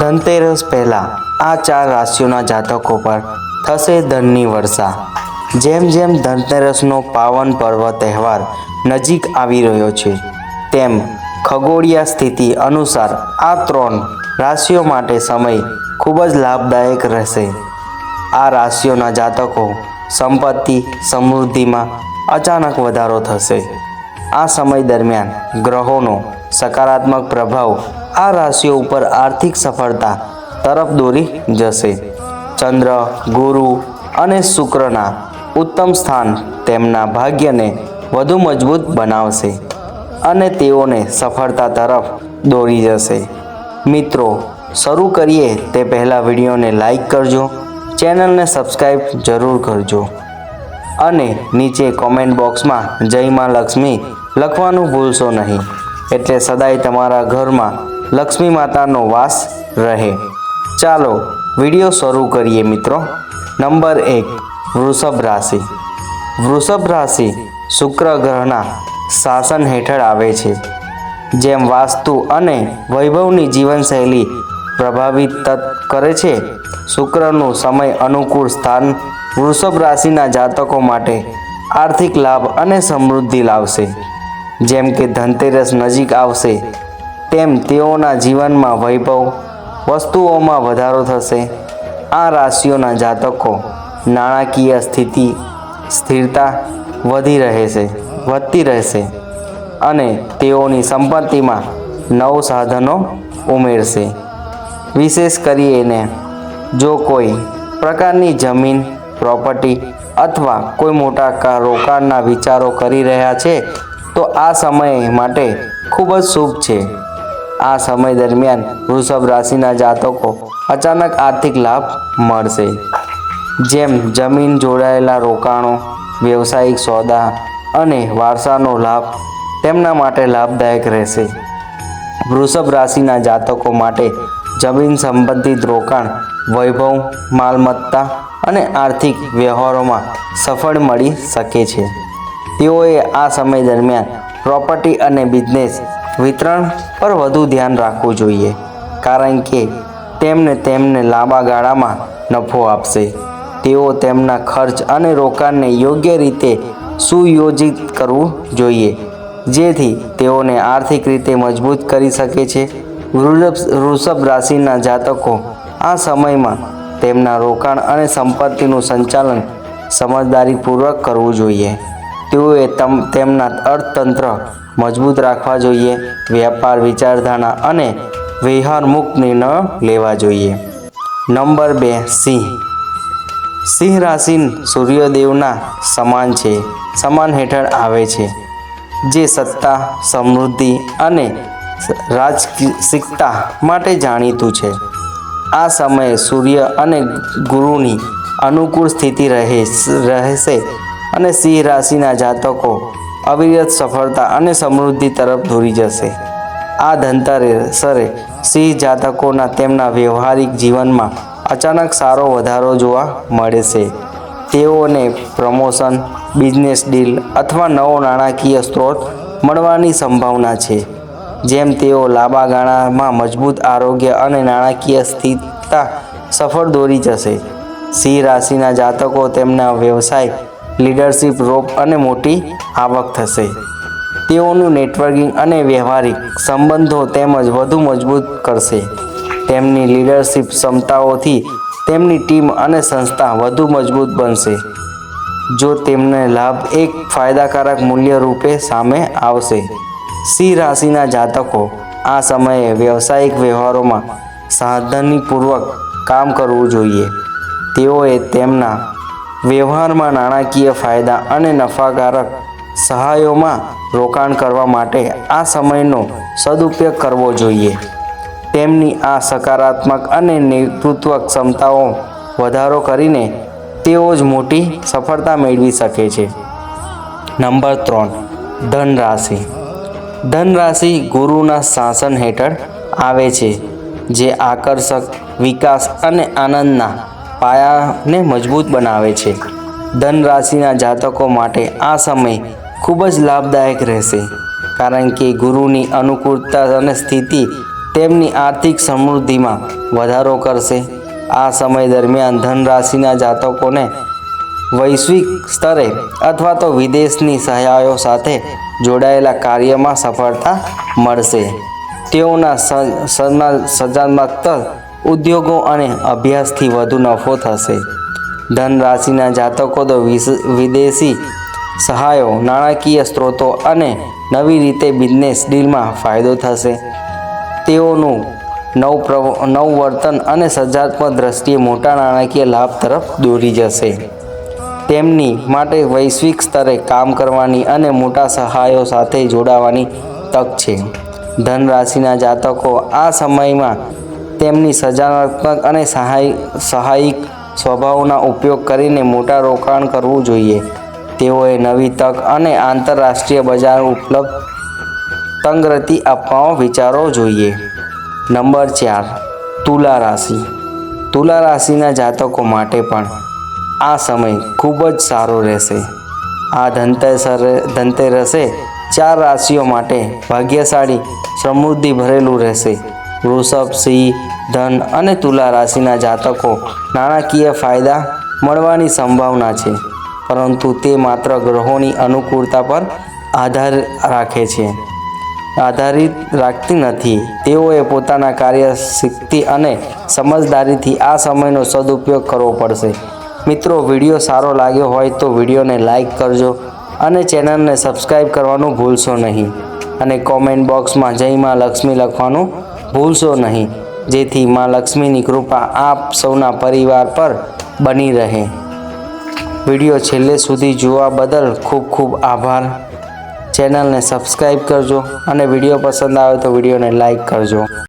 ધનતેરસ પહેલાં આ ચાર રાશિઓના જાતકો પર થશે ધનની વર્ષા. જેમ જેમ ધનતેરસનો પાવન પર્વ તહેવાર નજીક આવી રહ્યો છે, તેમ ખગોળીય સ્થિતિ અનુસાર આ ત્રણ રાશિઓ માટે સમય ખૂબ જ લાભદાયક રહેશે. આ રાશિઓના જાતકો સંપત્તિ સમૃદ્ધિમાં અચાનક વધારો થશે. આ સમય દરમિયાન ગ્રહોનો સકારાત્મક પ્રભાવ આ રાશિઓ ઉપર આર્થિક સફળતા તરફ દોરી જશે. ચંદ્ર, ગુરુ અને શુક્રના ઉત્તમ સ્થાન તેમના ભાગ્યને વધુ મજબૂત બનાવશે અને તેઓને સફળતા તરફ દોરી જશે. મિત્રો, શરૂ કરીએ તે પહેલાં વિડીયોને લાઈક કરજો, ચેનલને સબસ્ક્રાઈબ જરૂર કરજો અને નીચે કોમેન્ટ બોક્સમાં જય મા લક્ષ્મી લખવાનું ભૂલશો નહીં. એટલે સદાય તમારા ઘરમાં લક્ષ્મી માતાનો વાસ રહે. ચાલો, વીડિયો શરૂ કરીએ મિત્રો. નંબર એક, વૃષભ રાશિ. વૃષભ રાશિ શુક્ર ગ્રહના શાસન હેઠળ આવે છે. જેમ વાસ્તુ અને વૈભવની જીવનશૈલી પ્રભાવિત તત- કરે છે, શુક્રનું સમય અનુકૂળ સ્થાન વૃષભ રાશિના જાતકો માટે આર્થિક લાભ અને સમૃદ્ધિ લાવશે. જેમ કે ધનતેરસ નજીક આવશે, તેમ તેઓના જીવનમાં વૈભવ વસ્તુઓમાં વધારો થશે. આ રાશિઓના જાતકો નાણાકીય સ્થિતિ, સ્થિરતા વધી રહેશે, વધતી રહેશે અને તેઓની સંપત્તિમાં નવ સાધનો ઉમેરશે. વિશેષ કરીને જો કોઈ પ્રકારની જમીન પ્રોપર્ટી અથવા કોઈ મોટા રોકાણના વિચારો કરી રહ્યા છે તો આ સમય માટે ખૂબ જ શુભ છે. આ સમય દરમિયાન વૃષભ રાશિના જાતકો અચાનક આર્થિક લાભ મળશે. જેમ જમીન જોડાયેલા રોકાણો, વ્યવસાયિક સોદા અને વારસાનો લાભ તેમના માટે લાભદાયક રહેશે. વૃષભ રાશિના જાતકો માટે જમીન સંબંધિત રોકાણ, વૈભવ, માલમત્તા અને આર્થિક વ્યવહારોમાં સફળ મળી શકે છે. તેઓએ આ સમય દરમિયાન પ્રોપર્ટી અને બિઝનેસ વિતરણ પર વધુ ધ્યાન રાખવું જોઈએ, કારણ કે તેમને તેમને લાંબા ગાળામાં નફો આપશે. તેઓ તેમના ખર્ચ અને રોકાણને યોગ્ય રીતે સુયોજિત કરવું જોઈએ, જેથી તેઓને આર્થિક રીતે મજબૂત કરી શકે છે. વૃષભ વૃષભ રાશિના જાતકો આ સમયમાં તેમના રોકાણ અને સંપત્તિનું સંચાલન સમજદારીપૂર્વક કરવું જોઈએ. તેઓએ તમ, તેમના અર્થતંત્ર મજબૂત રાખવા જોઈએ, વ્યાપાર વિચારધારા અને વ્યવહારમુક્ત નિર્ણયો લેવા જોઈએ. નંબર બે, સિંહ. સિંહ રાશિ સૂર્યદેવના સમાન છે, સમાન હેઠળ આવે છે, જે સત્તા, સમૃદ્ધિ અને રાજસિકતા માટે જાણીતું છે. આ સમયે સૂર્ય અને ગુરુની અનુકૂળ સ્થિતિ રહે રહેશે. અને સિંહ રાશિના જાતકો અવિરત સફળતા અને સમૃદ્ધિ તરફ દોરી જશે. આ ધનતેરસરે સિંહ જાતકોના તેમના વ્યવહારિક જીવનમાં અચાનક સારો વધારો જોવા મળે છે. તેઓને પ્રમોશન, બિઝનેસ ડીલ અથવા નવો નાણાકીય સ્ત્રોત મળવાની સંભાવના છે, જેમ તેઓ લાંબા ગાળામાં મજબૂત આરોગ્ય અને નાણાકીય સ્થિરતા સફળ દોરી જશે. સિંહ રાશિના જાતકો તેમના વ્યવસાય લીડરશિપ, રોપ અને મોટી આવક થશે. તેઓનું નેટવર્કિંગ અને વ્યવહારિક સંબંધો તેમજ વધુ મજબૂત કરશે. તેમની લીડરશિપ ક્ષમતાઓથી તેમની ટીમ અને સંસ્થા વધુ મજબૂત બનશે. જો તેમને લાભ એક ફાયદાકારક મૂલ્ય રૂપે સામે આવશે. સિંહ રાશિના જાતકો આ સમયે વ્યવસાયિક વ્યવહારોમાં સાવધાનીપૂર્વક કામ કરવું જોઈએ. તેઓએ તેમના વ્યવહારમાં નાણાકીય ફાયદા અને નફાકારક સહાયોમાં રોકાણ કરવા માટે આ સમયનો સદુપયોગ કરવો જોઈએ. તેમની આ સકારાત્મક અને નેતૃત્વ ક્ષમતાઓ વધારો કરીને તેઓ જ મોટી સફળતા મેળવી શકે છે. નંબર ત્રણ ધન રાશિ ધન રાશિ ગુરુના શાસન હેઠળ આવે છે, જે આકર્ષક, વિકાસ અને આનંદના પાયાને મજબૂત બનાવે છે. ધન રાશિના જાતકો માટે આ સમય ખૂબ જ લાભદાયક રહેશે. કારણ કે ગુરુની અનુકૂળતા અને સ્થિતિ તેમની આર્થિક સમૃદ્ધિમાં વધારો કરશે. આ સમય દરમિયાન ધન રાશિના જાતકોને વૈશ્વિક સ્તરે અથવા તો વિદેશની સહાયો સાથે જોડાયેલા કાર્યમાં સફળતા મળશે. તેઓના સર્જનાત્મક ઉદ્યોગો અને અભ્યાસથી વધુ નફો થશે. ધન રાશિના જાતકો તો વિદેશી સહાયો, નાણાકીય સ્ત્રોતો અને નવી રીતે બિઝનેસ ડીલમાં ફાયદો થશે. તેઓનું નવ નવ વર્તન અને સર્જાત્મક દ્રષ્ટિએ મોટા નાણાકીય લાભ તરફ દોરી જશે. તેમની માટે વૈશ્વિક સ્તરે કામ કરવાની અને મોટા સહાયો સાથે જોડાવાની તક છે. ધન રાશિના જાતકો આ સમયમાં તેમની સર્જનાત્મક અને સહાય, સહાયિક સ્વભાવના ઉપયોગ કરીને મોટા રોકાણ કરવું જોઈએ. તેઓએ નવી તક અને આંતરરાષ્ટ્રીય બજાર ઉપલબ્ધ તંગરતી આપવાનો વિચારવો જોઈએ. નંબર ચાર, તુલા રાશિ. તુલા રાશિના જાતકો માટે પણ આ સમય ખૂબ જ સારો રહેશે. આ ધનતેસર ધનતેરસે ચાર રાશિઓ માટે ભાગ્યશાળી સમૃદ્ધિ ભરેલું રહેશે. વૃષભ, સિંહ, ધન અને તુલા રાશિના જાતકો નાણાકીય ફાયદા મળવાની સંભાવના છે. પરંતુ તે માત્ર ગ્રહોની અનુકૂળતા પર આધાર રાખે છે. આધારિત રાખતી નથી. તેઓએ પોતાના કાર્ય, શક્તિ અને સમજદારીથી આ સમયનો સદુપયોગ કરવો પડશે. મિત્રો, વીડિયો સારો લાગ્યો હોય તો વિડીયોને લાઇક કરજો અને ચેનલને સબસ્ક્રાઈબ કરવાનું ભૂલશો નહીં. અને કોમેન્ટ બોક્સમાં જય માં લક્ષ્મી લખવાનું ભૂલશો નહીં. જેથી માં લક્ષ્મીની કૃપા આપ સૌના પરિવાર પર બની રહે. વીડિયો છેલ્લે સુધી જોવા બદલ ખૂબ ખૂબ આભાર. ચેનલને સબસ્ક્રાઈબ કરજો અને વીડિયો પસંદ આવે તો વિડીયોને લાઈક કરજો.